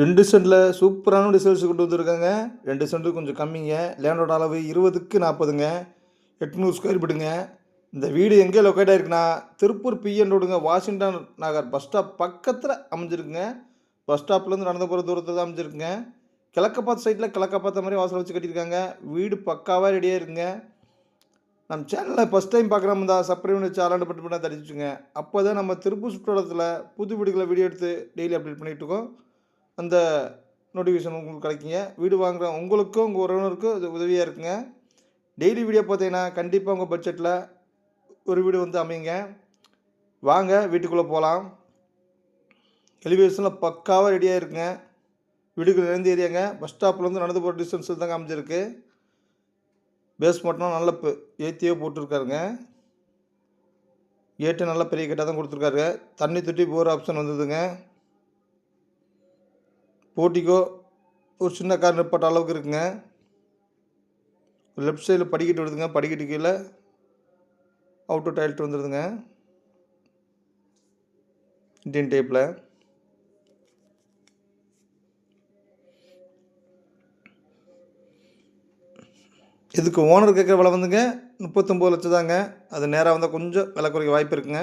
ரெண்டு சென்டில் சூப்பரான ரிசல்ட்ஸ் கொண்டு வந்திருக்காங்க. ரெண்டு சென்ட்டு கொஞ்சம் கம்மிங்க. லேண்டோட அளவு இருபதுக்கு நாற்பதுங்க. எட்நூறு ஸ்கொயர் ஃபீட்டுங்க இந்த வீடு எங்கே லொக்கேட் ஆகிருக்குன்னா திருப்பூர் பிஎன் ரோடுங்க வாஷிங்டன் நகர் பஸ் ஸ்டாப் பக்கத்தில் அமைஞ்சிருக்குங்க. பஸ் ஸ்டாப்லேருந்து நடந்து போகிற தூரத்தில் தான் அமைஞ்சிருக்குங்க. கிழக்க பார்த்த சைட்டில் கிழக்க பார்த்த மாதிரி வாசல் வச்சு கட்டியிருக்காங்க. வீடு பக்காவாக ரெடியாக இருக்குங்க. நம்ம சேனலில் ஃபஸ்ட் டைம் பார்க்குற மாதிரி தான் சப்ஸ்கிரைப் பண்ணி சேனல் பட்டு பண்ணால் தடிச்சுங்க அப்போ தான் நம்ம திருப்பூர் சுற்றுலாத்தில் புது வீடுகளை வீடியோ எடுத்து டெய்லி அப்டேட் பண்ணிகிட்டு இருக்கோம். அந்த நோட்டிஃபிகேஷன் உங்களுக்கு கிடைக்குங்க. வீடு வாங்குற உங்களுக்கும் உங்கள் உறவினருக்கும் இது உதவியாக இருக்குங்க. டெய்லி வீடியோ பார்த்தீங்கன்னா கண்டிப்பாக உங்கள் பட்ஜெட்டில் ஒரு வீடு வந்து அமையுங்க. வாங்க வீட்டுக்குள்ளே போகலாம் எலிவேஷனில் பக்காவாக ரெடியாக இருக்குங்க. வீடுகள் நிறைந்த ஏரியாங்க. பஸ் ஸ்டாப்லேருந்து நடந்து போகிற டிஸ்டன்ஸில் தாங்க அமைஞ்சிருக்கு. பேஸ் மட்டும் நல்ல ஏற்றியே போட்டிருக்காருங்க. ஏட்டு நல்ல பெரிய கேட்டாக தான் கொடுத்துருக்காரு. தண்ணி தொட்டி போகிற ஆப்ஷன் வந்ததுங்க. போட்டிக்கோ. ஒரு சின்ன கார் நிப்பாட்ட அளவுக்கு இருக்குங்க. லெஃப்ட் சைடில் படிக்கட்டு வருதுங்க படிக்கட்டு கீழே அவுட்டர் டாய்லெட் வந்துடுதுங்க இண்டியன் டைப்பில் இதுக்கு ஓனர் கேட்குற விலை வந்துங்க. முப்பத்தொம்போது லட்சம் தாங்க அது நேராக வந்தால் கொஞ்சம் விலை குறைக்க வாய்ப்பு இருக்குங்க.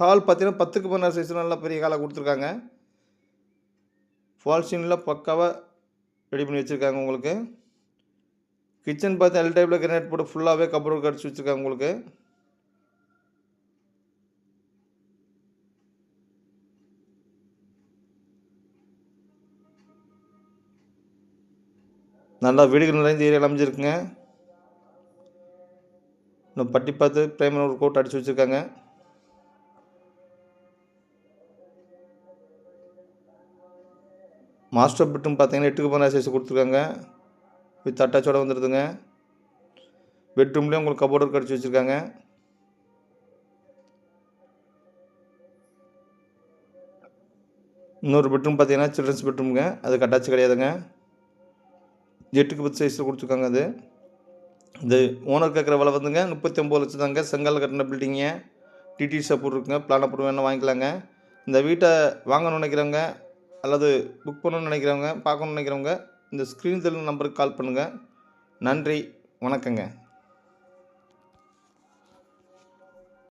கால் பார்த்தீங்கன்னா பத்துக்கு பதினாறு சைஸில் நல்லா பெரிய காலை கொடுத்துருக்காங்க. ஃபால்ஸின்லாம் பக்காவாக ரெடி பண்ணி வச்சுருக்காங்க உங்களுக்கு. கிச்சன் பார்த்து எல் டைப்பில் கிரனேட் போட்டு ஃபுல்லாகவே கப்பர் கடிச்சு வச்சுருக்காங்க உங்களுக்கு. நல்லா வீடுகள் நிறைந்த ஏரியா அமைஞ்சிருக்குங்க. இன்னும் பட்டி பார்த்து பிரைமர் ஒரு கோட் அடித்து வச்சுருக்காங்க. மாஸ்டர் பெட்ரூம் பார்த்தீங்கன்னா எட்டுக்கு பதினாறு சைஸ் கொடுத்துருக்காங்க. வித் அட்டாச்சோட வந்துடுதுங்க பெட்ரூம்லேயும் உங்களுக்கு கபோர்டர் கடிச்சு வச்சுருக்காங்க. இன்னொரு பெட்ரூம் பார்த்தீங்கன்னா சில்ட்ரன்ஸ் பெட்ரூமுங்க. அதுக்கு அட்டாச் கிடையாதுங்க. எட்டுக்கு பத்து சைஸில் கொடுத்துருக்காங்க அது. இது ஓனர் கேட்குற விலை வந்துங்க. முப்பத்தி ஒம்பது லட்சம் தாங்க செங்கல் கட்டின பில்டிங்க டிடி சப்போர்ட் இருக்குங்க பிளான் அப்புறம் வேணால் வாங்கிக்கலாங்க. இந்த வீட்டை வாங்கணும்னு நினைக்கிறவங்க அல்லது புக் பண்ணணும்னு நினைக்கிறவங்க பார்க்கணுன்னு நினைக்கிறவங்க இந்த ஸ்க்ரீன் தெரியல நம்பருக்கு கால் பண்ணுங்கள் நன்றி வணக்கங்க.